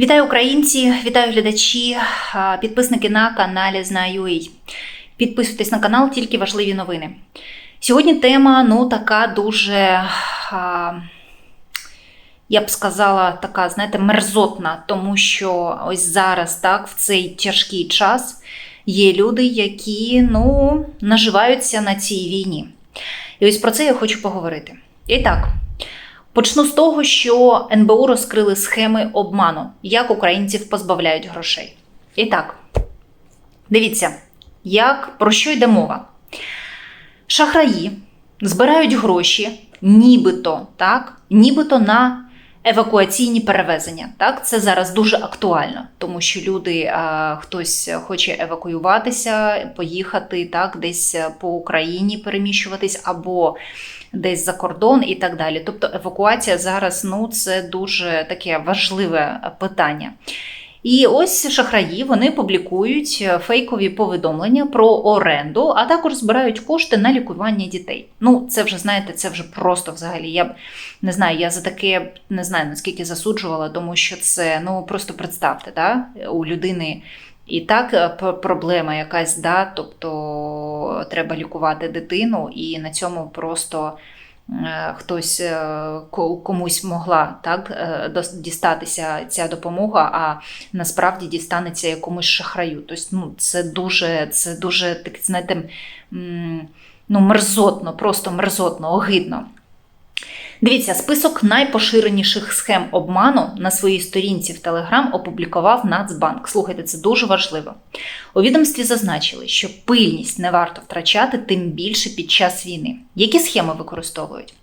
Вітаю українці, вітаю глядачі, підписники на каналі Знаю.ua. Підписуйтесь на канал, тільки важливі новини. Сьогодні тема ну така дуже, я б сказала, така, знаєте, мерзотна, тому що ось зараз, так, в цей тяжкий час є люди, які ну, наживаються на цій війні. І ось про це я хочу поговорити. І так. Почну з того, що НБУ розкрили схеми обману, як українців позбавляють грошей. І так, дивіться, як, про що йде мова. Шахраї збирають гроші, нібито, так, нібито на евакуаційні перевезення. Так, Це зараз дуже актуально, тому що люди, а, хтось хоче евакуюватися, поїхати так, десь по Україні переміщуватись або десь за кордон і так далі. Тобто евакуація зараз ну, це дуже таке важливе питання. І ось шахраї вони публікують фейкові повідомлення про оренду, а також збирають кошти на лікування дітей. Ну, це вже знаєте, це вже просто взагалі. Я б не знаю, я за таке не знаю наскільки засуджувала, тому що це ну просто представте, да? у людини. І так е, проблема якась, да, тобто треба лікувати дитину, і на цьому просто е, хтось е, комусь могла так е, дістатися ця допомога, а насправді дістанеться якомусь шахраю. Тобто, ну, це дуже, це дуже так, знаєте, ну, мерзотно, просто мерзотно, огидно. Дивіться, список найпоширеніших схем обману на своїй сторінці в Телеграм опублікував Нацбанк. Слухайте, це дуже важливо. У відомстві зазначили, що пильність не варто втрачати тим більше під час війни. Які схеми використовують?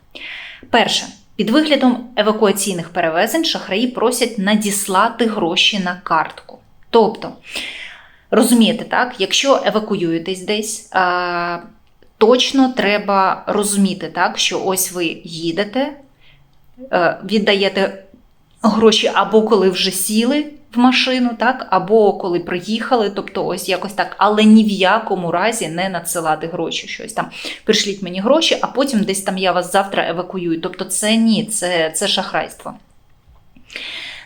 Перше. Під виглядом евакуаційних перевезень шахраї просять надіслати гроші на картку. Тобто, розумієте, так, якщо евакуюєтесь десь, точно треба розуміти, так, що ось ви їдете, е, віддаєте гроші або коли вже сіли в машину, так, або коли приїхали, тобто ось якось так, але ні в якому разі не надсилати гроші. Щось там пришліть мені гроші, а потім десь там я вас завтра евакуюю. Тобто, це ні, це, це шахрайство.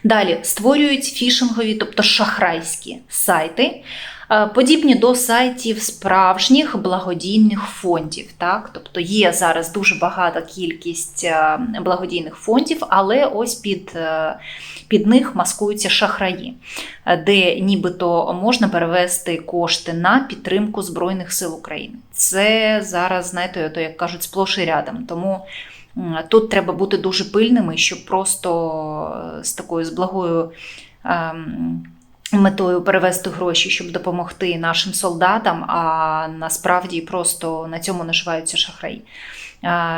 Далі створюють фішингові, тобто шахрайські сайти, подібні до сайтів справжніх благодійних фондів. Так? Тобто є зараз дуже багата кількість е, благодійних фондів, але ось під, е, під них маскуються шахраї, е, де нібито можна перевести кошти на підтримку Збройних сил України. Це зараз, знаєте, то, як кажуть, сплош і рядом. Тому Тут треба бути дуже пильними, щоб просто е, з такою з благою ем, метою перевести гроші, щоб допомогти нашим солдатам, а насправді просто на цьому наживаються шахраї.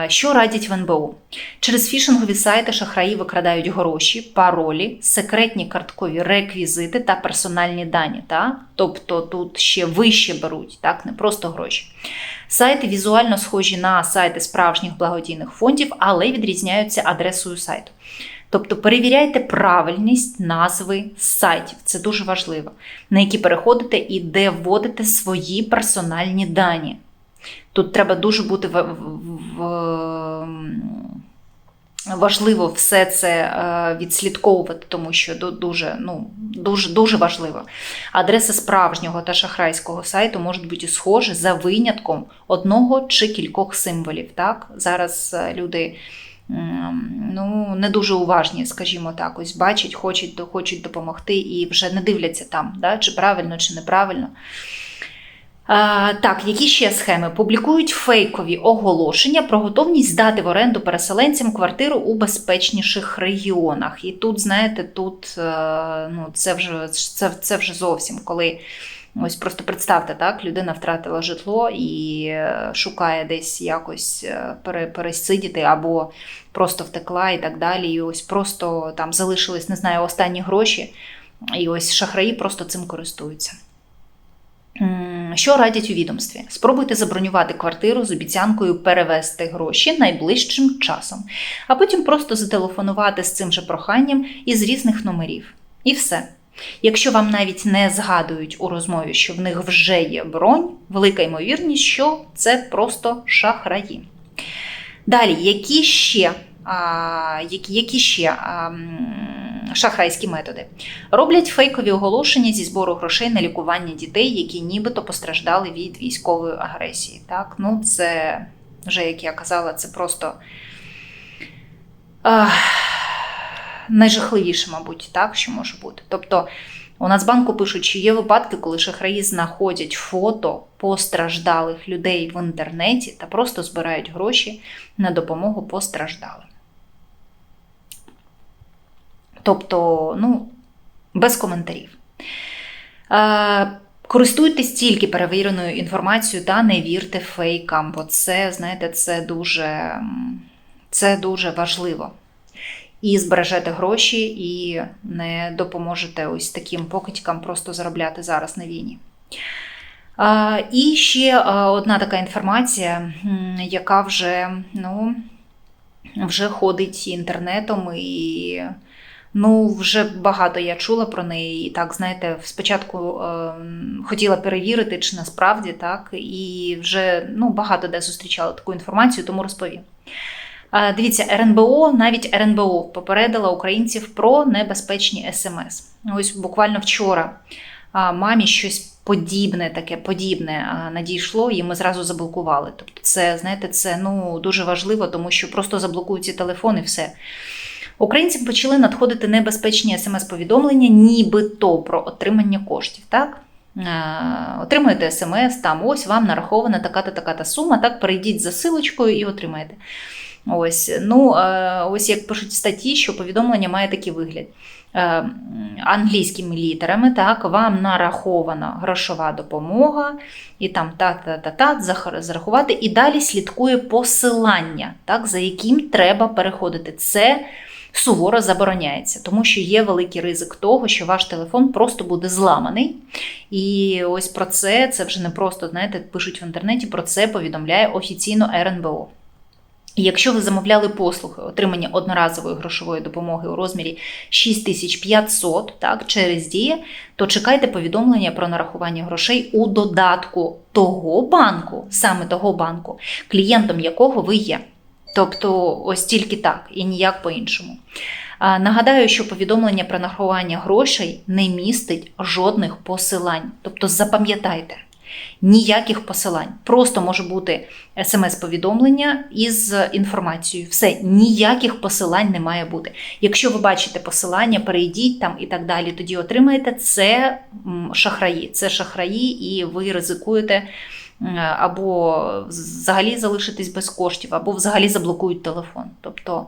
Що радять в НБУ? Через фішингові сайти шахраї викрадають гроші, паролі, секретні карткові реквізити та персональні дані. Та? Тобто тут ще вище беруть, так? не просто гроші. Сайти візуально схожі на сайти справжніх благодійних фондів, але відрізняються адресою сайту. Тобто перевіряйте правильність назви сайтів, це дуже важливо, на які переходите і де вводите свої персональні дані. Тут треба дуже бути в, в, важливо все це е, відслідковувати, тому що дуже, ну, дуже, дуже важливо. Адреси справжнього та шахрайського сайту можуть бути схожі за винятком одного чи кількох символів. Так? Зараз е, люди ну, не дуже уважні, скажімо так, ось бачать, хочуть, хочуть допомогти і вже не дивляться там, да? чи правильно, чи неправильно. А, так, які ще схеми? Публікують фейкові оголошення про готовність здати в оренду переселенцям квартиру у безпечніших регіонах. І тут, знаєте, тут е, ну, це, вже, це, це вже зовсім коли. Ось просто представте, так, людина втратила житло і е, шукає десь якось е, пересидіти або просто втекла і так далі. І ось просто там залишились, не знаю, останні гроші, і ось шахраї просто цим користуються. Що радять у відомстві? Спробуйте забронювати квартиру з обіцянкою перевести гроші найближчим часом, а потім просто зателефонувати з цим же проханням із різних номерів. І все. Якщо вам навіть не згадують у розмові, що в них вже є бронь, велика ймовірність, що це просто шахраї. Далі, які ще, а, які, які ще а, шахрайські методи. Роблять фейкові оголошення зі збору грошей на лікування дітей, які нібито постраждали від військової агресії. Так, ну це вже як я казала, це просто. Ах, найжахливіше, мабуть, так, що може бути. Тобто, у Нацбанку пишуть, що є випадки, коли шахраї знаходять фото постраждалих людей в інтернеті та просто збирають гроші на допомогу постраждалим. Тобто, ну, без коментарів. Е, Користуйтесь тільки перевіреною інформацією та не вірте фейкам, бо це, знаєте, це дуже, це дуже важливо. І збережете гроші, і не допоможете ось таким покидькам просто заробляти зараз на війні. І ще одна така інформація, яка вже, ну, вже ходить інтернетом, і ну, вже багато я чула про неї. І так, знаєте, спочатку е, хотіла перевірити, чи насправді так, і вже ну, багато де зустрічала таку інформацію, тому розповім. Дивіться, РНБО, навіть РНБО попередила українців про небезпечні смс. Ось буквально вчора мамі щось подібне, таке подібне надійшло, і ми зразу заблокували. Тобто, це знаєте, це ну дуже важливо, тому що просто заблокують ці телефони, все. Українцям почали надходити небезпечні смс-повідомлення, нібито про отримання коштів. Так? Е, Отримуєте смс, там ось вам нарахована така-та така-та сума, так перейдіть за силочкою і отримаєте. Ось, ну, е, ось як пишуть в статті, що повідомлення має такий вигляд. Е, Англійськими літерами, так, вам нарахована грошова допомога, і там та-та-та-та зарахувати, і далі слідкує посилання, так, за яким треба переходити. Це суворо забороняється, тому що є великий ризик того, що ваш телефон просто буде зламаний. І ось про це, це вже не просто, знаєте, пишуть в інтернеті, про це повідомляє офіційно РНБО. Якщо ви замовляли послуги отримання одноразової грошової допомоги у розмірі 6500 так, через діє, то чекайте повідомлення про нарахування грошей у додатку того банку, саме того банку, клієнтом якого ви є. Тобто, ось тільки так і ніяк по-іншому. Нагадаю, що повідомлення про нарахування грошей не містить жодних посилань. Тобто запам'ятайте, ніяких посилань. Просто може бути смс-повідомлення із інформацією. Все, ніяких посилань не має бути. Якщо ви бачите посилання, перейдіть там і так далі, тоді отримаєте це шахраї. Це шахраї, і ви ризикуєте. Або взагалі залишитись без коштів, або взагалі заблокують телефон. Тобто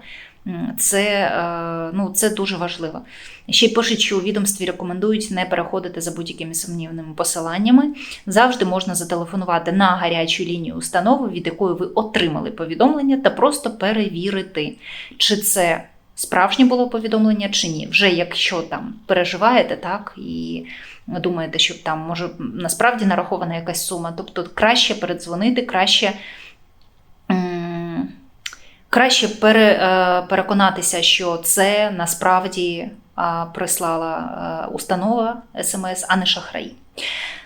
це, е, ну, це дуже важливо. Ще й пишуть, що у відомстві рекомендують не переходити за будь-якими сумнівними посиланнями. Завжди можна зателефонувати на гарячу лінію установи, від якої ви отримали повідомлення, та просто перевірити, чи це справжнє було повідомлення, чи ні. Вже якщо там переживаєте, так і думаєте, що там може насправді нарахована якась сума. Тобто краще передзвонити, краще. Краще пере, е, переконатися, що це насправді прислала е, установа СМС, а не шахраї.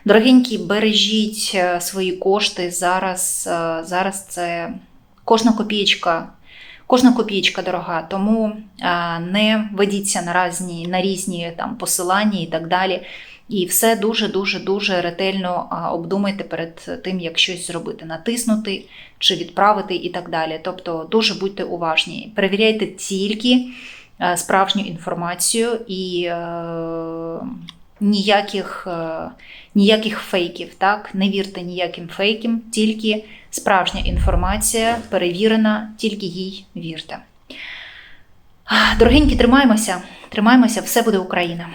Дорогенькі, бережіть е, свої кошти. Зараз, зараз це кожна копієчка. Кожна копієчка дорога, тому не ведіться на різні, на різні там посилання і так далі. І все дуже дуже дуже ретельно обдумайте перед тим, як щось зробити, натиснути чи відправити і так далі. Тобто дуже будьте уважні. Перевіряйте тільки е, справжню інформацію і е, ніяких, е, ніяких фейків. Так? Не вірте ніяким фейкам, тільки справжня інформація перевірена, тільки їй вірте. Дорогенькі, тримаємося, тримаємося, все буде Україна.